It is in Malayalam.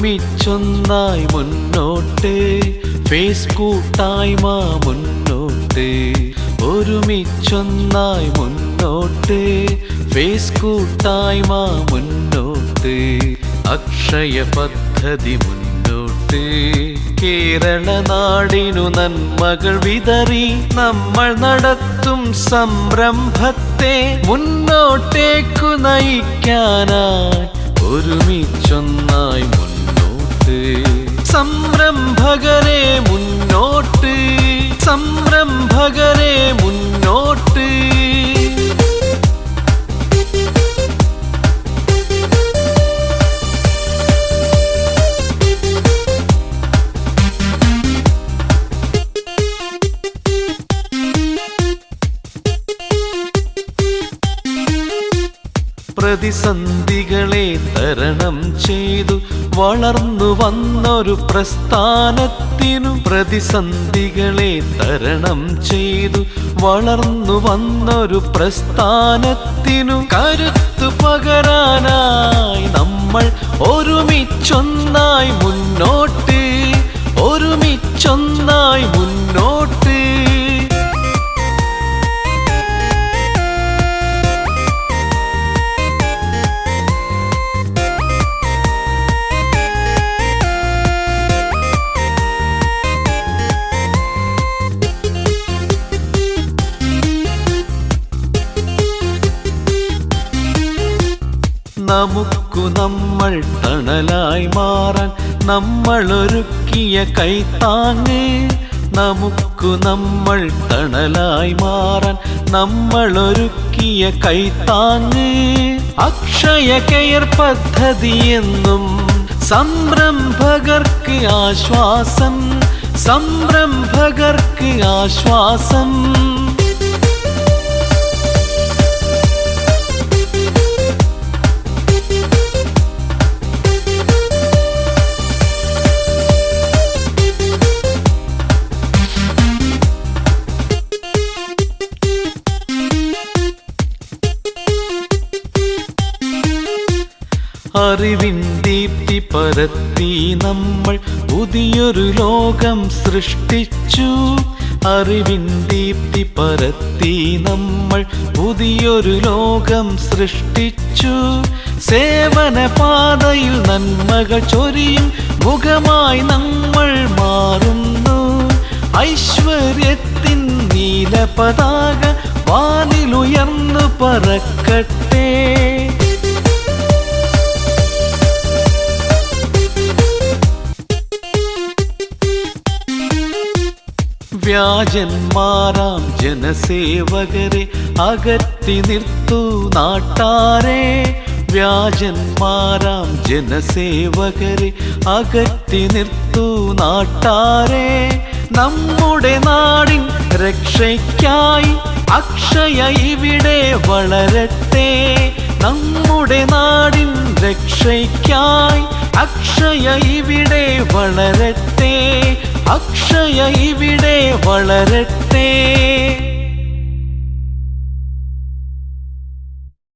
ഒരുമിച്ചൊന്നായി മുന്നോട്ട്. ഫേസ് കൂട്ടായ്മ മുന്നോട്ട്. ഒരുമിച്ചൊന്നായി മുന്നോട്ട്. ഫേസ് കൂട്ടായ്മ മുന്നോട്ട്. അക്ഷയ പദ്ധതി മുന്നോട്ട്. കേരള നാടിനു നന്മകൾ വിതറി. നമ്മൾ നടത്തും സംരംഭത്തെ മുന്നോട്ടേക്കു നയിക്കാനായി ഒരുമിച്ചൊന്നായി സംരംഭകരെ മുന്നോട്ട്. സംരംഭകരെ മുന്നോട്ട്. പ്രതിസന്ധികളെ തരണം ചെയ്തു വളർന്നു വന്നൊരു പ്രസ്ഥാനത്തിനു പ്രതിസന്ധികളെ തരണം ചെയ്തു വളർന്നു വന്നൊരു പ്രസ്ഥാനത്തിനു കരുത്തു പകരാനായി നമുക്കു നമ്മൾ തണലായി മാറാൻ നമ്മൾ ഒരുക്കിയ കൈത്താങ്ങ്. നമുക്കു നമ്മൾ തണലായി മാറാൻ നമ്മൾ ഒരുക്കിയ കൈത്താങ്ങ്. അക്ഷയ കയർ പദ്ധതി എന്നും സംരംഭകർക്ക് ആശ്വാസം. സംരംഭകർക്ക് ആശ്വാസം. അറിവിൻ ദീപ്തി പരത്തി നമ്മൾ പുതിയൊരു ലോകം സൃഷ്ടിച്ചു. അറിവിൻ ദീപ്തി പരത്തി നമ്മൾ പുതിയൊരു ലോകം സൃഷ്ടിച്ചു. സേവന പാതയിൽ നന്മകൾ ചൊരിയും മുഖമായി നമ്മൾ മാറുന്നു. ഐശ്വര്യത്തിൻ നീല പതാക വാനിലുയർന്നു പറക്കട്ടെ. വ്യാജന്മാരാം ജനസേവകരെ അകറ്റി നിർത്തു നാട്ടാരെ. വ്യാജന്മാരാം ജനസേവകരെ അകറ്റി നിർത്തു നാട്ടാരെ. നമ്മുടെ നാടിൻ രക്ഷയ്ക്കായി അക്ഷയ ഇവിടെ വളരട്ടെ. നമ്മുടെ നാടിൻ രക്ഷയ്ക്കായി അക്ഷയ ഇവിടെ വളരട്ടെ. അക്ഷയ ഇവിടെ വളരട്ടെ.